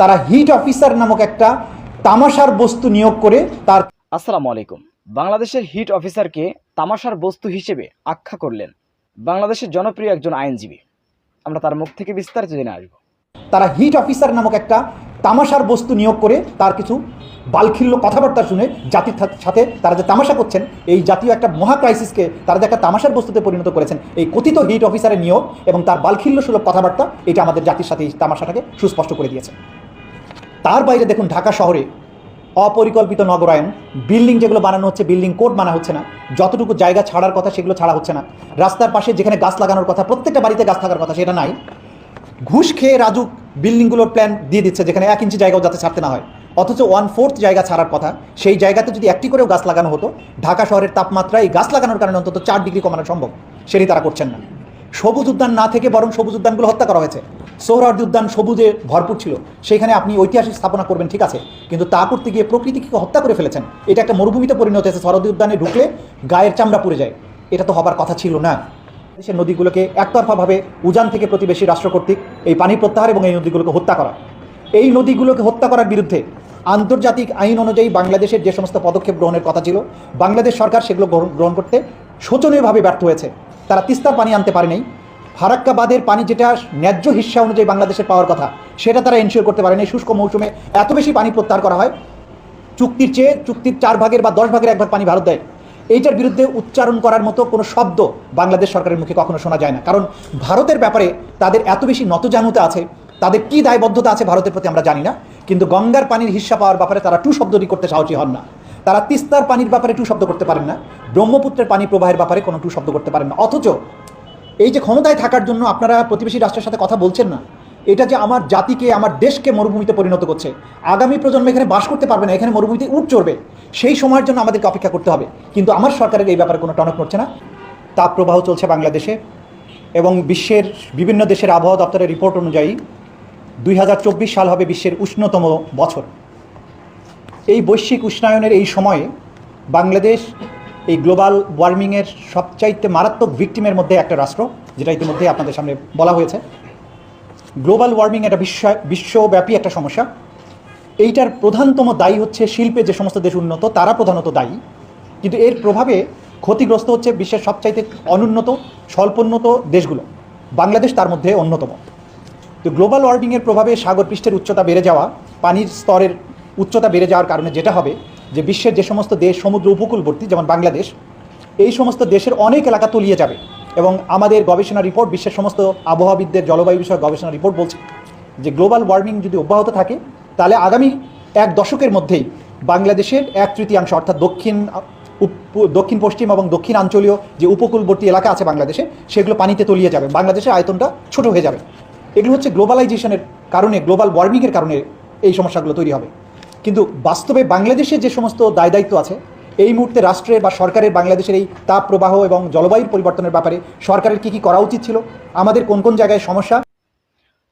তারা hit officer নামক একটা তামাশার বস্তু নিয়োগ করে তার আসসালামু আলাইকুম। বাংলাদেশের হিট অফিসারকে তামাশার বস্তু হিসেবে আখ্যা করলেন বাংলাদেশের জনপ্রিয় একজন আইনজীবী। আমরা তার মুখ থেকে বিস্তারিত জেনে আসব। তারা হিট অফিসার নামক একটা তামাশার বস্তু নিয়োগ করে তার কিছু বালখিল্য কথাবার্তা শুনে জাতির সাথে তারা যে তামাশা করছেন এই জাতীয় একটা মহা ক্রাইসিসকে তারা যে একটা তামাশার বস্তুতে পরিণত করেছেন এই কথিত হিট অফিসারের নিয়োগ এবং তার বালখিল্য সুলভ কথাবার্তা এটা আমাদের জাতির সাথে এই তামাশাটাকে সুস্পষ্ট করে দিয়েছে। তার বাইরে দেখুন ঢাকা শহরে অপরিকল্পিত নগরায়ন, বিল্ডিং যেগুলো বানানো হচ্ছে, বিল্ডিং কোড মানা হচ্ছে না। যতটুকু জায়গা ছাড়ার কথা সেগুলো ছাড়া হচ্ছে না। রাস্তার পাশে যেখানে গাছ লাগানোর কথা, প্রত্যেকটা বাড়িতে গাছ থাকার কথা, সেটা নাই। ঘুষ খেয়ে রাজুক বিল্ডিংগুলোর প্ল্যান দিয়ে দিচ্ছে, যেখানে এক ইঞ্চি জায়গাও যাতে ছাড়তে না হয়। অথচ ওয়ান ফোর্থ জায়গা ছাড়ার কথা, সেই জায়গাতে যদি একটি করেও গাছ লাগানো হতো, ঢাকা শহরের তাপমাত্রা এই গাছ লাগানোর কারণে অন্তত চার ডিগ্রি কমানো সম্ভব, সেটি তারা করছেন না। সবুজ উদ্যান না থেকে বরং সবুজ উদ্যানগুলো হত্যা করা হয়েছে। সৌরার্দি উদ্যান সবুজে ভরপুর ছিল। সেখানে আপনি ঐতিহাসিক স্থাপনা করবেন, ঠিক আছে? কিন্তু তা করতে গিয়ে প্রকৃতিকে হত্যা করে ফেলেছেন? এটা একটা মরুভূমিতে পরিণত হয়েছে। সরদি উদ্যানে ঢুকলে গায়ের চামড়া পুড়ে যায়। এটা তো হবার কথা ছিল না। দেশের নদীগুলোকে একতরফাভাবে উজান থেকে প্রতিবেশী রাষ্ট্র কর্তৃক এই পানি প্রত্যাহার এবং এই নদীগুলোকে হত্যা করা। এই নদীগুলোকে হত্যা করার বিরুদ্ধে আন্তর্জাতিক আইন অনুযায়ী বাংলাদেশের যে সমস্ত পদক্ষেপ গ্রহণের কথা ছিল, বাংলাদেশ সরকার সেগুলো গ্রহণ গ্রহণ করতে শোচনীয়ভাবে ব্যর্থ হয়েছে। তারা তিস্তার পানি আনতে পারেনি। ফারাক্কা বাঁধের পানি যেটা ন্যায্য হিস্সা অনুযায়ী বাংলাদেশে পাওয়ার কথা, সেটা তারা এনশিওর করতে পারেনি। শুষ্ক মৌসুমে এত বেশি পানি প্রত্যাহার করা হয়, চুক্তির চেয়ে চুক্তির চার ভাগের বা দশ ভাগের এক ভাগ পানি ভারত দেয়। এইটার বিরুদ্ধে উচ্চারণ করার মতো কোনো শব্দ বাংলাদেশ সরকারের মুখে কখনো শোনা যায় না। কারণ ভারতের ব্যাপারে তাদের এত বেশি নতজানুতা আছে, তাদের কী দায়বদ্ধতা আছে ভারতের প্রতি আমরা জানি না। কিন্তু গঙ্গার পানির হিস্সা পাওয়ার ব্যাপারে তারা টু শব্দটি করতে সাহসী হন না। তারা তিস্তার পানির ব্যাপারে টু শব্দ করতে পারেন না। ব্রহ্মপুত্রের পানি প্রবাহের ব্যাপারে কোনো টু শব্দ করতে পারেন না। অথচ এই যে ক্ষমতায় থাকার জন্য আপনারা প্রতিবেশী রাষ্ট্রের সাথে কথা বলছেন না, এটা যে আমার জাতিকে, আমার দেশকে মরুভূমিতে পরিণত করছে। আগামী প্রজন্ম এখানে বাস করতে পারবে না, এখানে মরুভূমিতে উঠ চড়বে। সেই সময়ের জন্য আমাদেরকে অপেক্ষা করতে হবে। কিন্তু আমার সরকারের এই ব্যাপারে কোনো টনক নড়ছে না। তাপ প্রবাহ চলছে বাংলাদেশে এবং বিশ্বের বিভিন্ন দেশের আবহাওয়া দপ্তরের রিপোর্ট অনুযায়ী দুই হাজার চব্বিশ সাল হবে বিশ্বের উষ্ণতম বছর। এই বৈশ্বিক উষ্ণায়নের এই সময়ে বাংলাদেশ এই গ্লোবাল ওয়ার্মিংয়ের সবচাইতে মারাত্মক ভিকটিমের মধ্যে একটা রাষ্ট্র, যেটা ইতিমধ্যে আপনাদের সামনে বলা হয়েছে। গ্লোবাল ওয়ার্মিং একটা বিশ্ব বিশ্বব্যাপী একটা সমস্যা। এইটার প্রধানতম দায়ী হচ্ছে শিল্পে যে সমস্ত দেশ উন্নত, তারা প্রধানত দায়ী। কিন্তু এর প্রভাবে ক্ষতিগ্রস্ত হচ্ছে বিশ্বের সবচাইতে অনুন্নত, স্বল্পোন্নত দেশগুলো। বাংলাদেশ তার মধ্যে অন্যতম। তো গ্লোবাল ওয়ার্মিংয়ের প্রভাবে সাগর পৃষ্ঠের উচ্চতা বেড়ে যাওয়া, পানির স্তরের উচ্চতা বেড়ে যাওয়ার কারণে যেটা হবে যে বিশ্বের যে সমস্ত দেশ সমুদ্র উপকূলবর্তী, যেমন বাংলাদেশ, এই সমস্ত দেশের অনেক এলাকা তলিয়ে যাবে এবং আমাদের গবেষণা রিপোর্ট, বিশ্বের সমস্ত আবহাওয়াবিদদের, জলবায়ু বিষয়ক গবেষণা রিপোর্ট বলছে যে গ্লোবাল ওয়ার্মিং যদি অব্যাহত থাকে, তাহলে আগামী এক দশকের মধ্যেই বাংলাদেশের এক তৃতীয়াংশ, অর্থাৎ দক্ষিণ দক্ষিণ পশ্চিম এবং দক্ষিণাঞ্চলীয় যে উপকূলবর্তী এলাকা আছে বাংলাদেশে, সেগুলো পানিতে তলিয়ে যাবে। বাংলাদেশের আয়তনটা ছোট হয়ে যাবে। এগুলো হচ্ছে গ্লোবালাইজেশনের কারণে, গ্লোবাল ওয়ার্মিংয়ের কারণে এই সমস্যাগুলো তৈরি হবে। কিন্তু বাস্তবে বাংলাদেশের যে সমস্ত দায় দায়িত্ব আছে, এই মুহূর্তে রাষ্ট্রের বা সরকারের, বাংলাদেশের এই তাপ প্রবাহ এবং জলবায়ুর পরিবর্তনের ব্যাপারে সরকারের কি কি করা উচিত ছিল, আমাদের কোন কোন জায়গায় সমস্যা?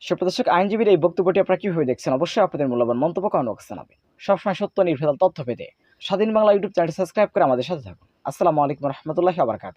সুপ্রদর্শক আইনজীবীর এই বক্তব্যটি আপনারা কীভাবে দেখছেন? অবশ্যই আপনাদের মূল্যবান মন্তব্য কমেন্ট জানাবেন। সবসময় সত্য, নির্ভেজাল তথ্য পেতে স্বাধীন বাংলা ইউটিউব চ্যানেল সাবস্ক্রাইব করে আমাদের সাথে থাকুন। আসসালামু আলাইকুম রহমতুল্লাহি আবরকাত